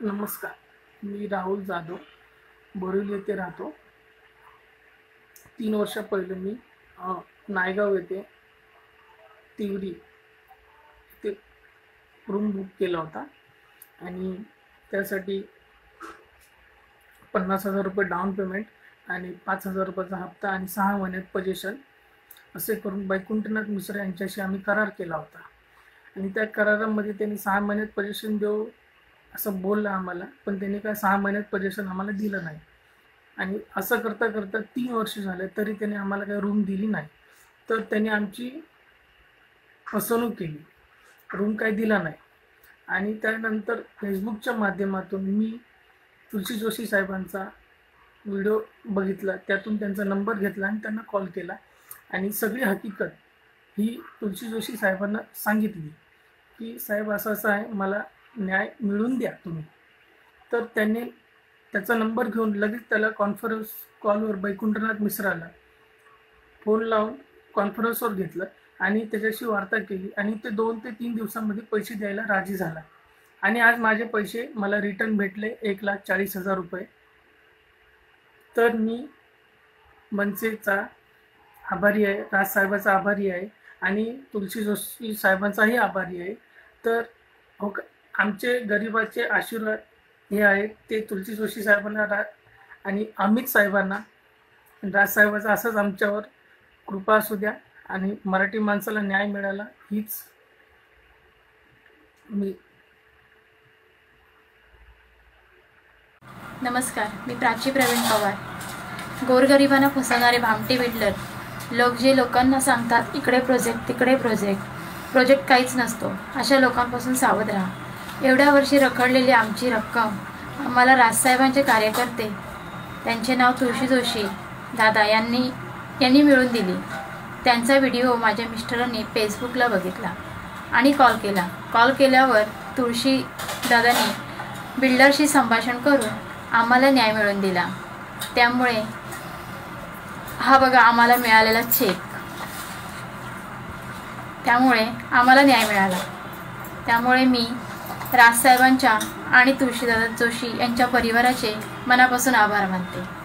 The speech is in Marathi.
नमस्कार. मी राहुल जाधव बोरिवली येथे राहतो. तीन वर्षा पहिले मी नायगाव येथे तिवरी ते रूम बुक केला होता. आणि त्यासाठी पन्नास हजार रुपये डाऊन पेमेंट आणि पाच हजार रुपयाचा हप्ता आणि सहा महिन्यात पजेशन असे करून वैकुंठनाथ मिश्रा यांच्याशी आम्ही करार केला होता. आणि त्या करारामध्ये त्यांनी सहा महिन्यात पजेशन देऊ असं बोललं आम्हाला पण त्यांनी काय सहा महिन्यात पजेशन आम्हाला दिलं नाही. आणि असं करता करता तीन वर्ष झाले तरी त्यांनी आम्हाला काही रूम दिली नाही. तर त्यांनी आमची फसवणूक केली. रूम काही दिला नाही. आणि त्यानंतर फेसबुकच्या माध्यमातून मी तुलसी जोशी साहेबांचा व्हिडिओ बघितला. त्यातून त्यांचा नंबर घेतला आणि त्यांना कॉल केला. आणि सगळी हकीकत ही तुलसी जोशी साहेबांना सांगितली. की साहेब असं असं आहे मला न्याय मिळवून द्या तुम्ही. तर त्यांनी त्याचा नंबर घेऊन लगेच त्याला कॉन्फरन्स कॉलवर वैकुंठनाथ मिश्राला फोन लावून कॉन्फरन्सवर घेतलं आणि त्याच्याशी वार्ता केली आणि ते दोन ते तीन दिवसांमध्ये पैसे द्यायला राजी झाला. आणि आज माझे पैसे मला रिटर्न भेटले एक लाख चाळीस हजार रुपये. तर मी मनसेचा आभारी आहे राजसाहेबाचा आभारी आहे आणि तुलसी जोशी साहेबांचाही आभारी आहे. तर हो का आमचे गरिबाचे आशीर्वाद हे आहेत. ते तुलसी जोशी साहेबांना रा आणि अमित साहेबांना. राजसाहेबाचा असंच आमच्यावर कृपा असू द्या आणि मराठी माणसाला न्याय मिळाला हीच मी नमस्कार मी प्राची प्रवीण पवार. गोरगरिबांना फसवणारे भामटे बिल्डर लोक जे लोकांना सांगतात इकडे प्रोजेक्ट तिकडे प्रोजेक्ट प्रोजेक्ट काहीच नसतो. अशा लोकांपासून सावध राहा. एवढ्या वर्षी रखडलेली आमची रक्कम आम्हाला राजसाहेबांचे कार्यकर्ते त्यांचे नाव तुळशी जोशी दादा यांनी यांनी मिळून दिली. त्यांचा व्हिडिओ माझ्या मिस्टरांनी फेसबुकला बघितला आणि कॉल केला. कॉल केल्यावर तुळशी दादांनी बिल्डरशी संभाषण करून आम्हाला न्याय मिळवून दिला. त्यामुळे हा बघा आम्हाला मिळालेला चेक त्यामुळे आम्हाला न्याय मिळाला. त्यामुळे मी राजसाहेबांच्या आणि तुळशीदादा जोशी यांच्या परिवाराचे मनापासून आभार मानते.